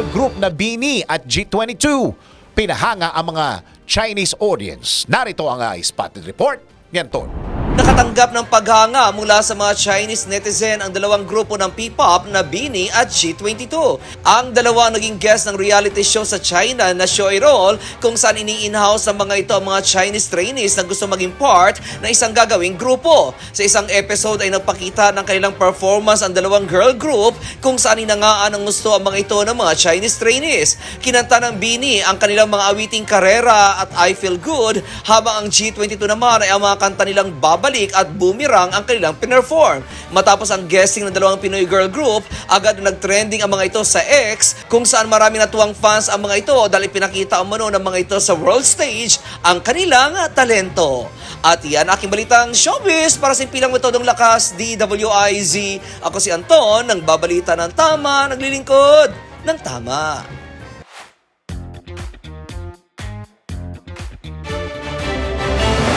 girl group na Bini at G22. Pinahanga ang mga Chinese audience. Narito ang uh, spotted report. Yan to. Nakatanggap ng paghanga mula sa mga Chinese netizen ang dalawang grupo ng P-pop na Bini at G22. Ang dalawa naging guest ng reality show sa China na Show Roll kung saan ini-in-house ng mga ito ang mga Chinese trainees na gusto maging part ng isang gagawing grupo. Sa isang episode ay nagpakita ng kanilang performance ang dalawang girl group kung saan inangaan ang gusto ang mga ito ng mga Chinese trainees. Kinanta ng Bini ang kanilang mga awiting karera at I Feel Good habang ang G22 naman ay ang mga kanta nilang babalik at boomerang ang kanilang pinerform. Matapos ang guesting ng dalawang Pinoy girl group, agad na nag-trending ang mga ito sa X kung saan marami natuwang fans ang mga ito dahil ipinakita ang mano ng mga ito sa world stage ang kanilang talento. At yan aking balitang showbiz para sa impilang metodong lakas DWIZ. Ako si Anton, ng babalita ng tama, naglilingkod ng tama.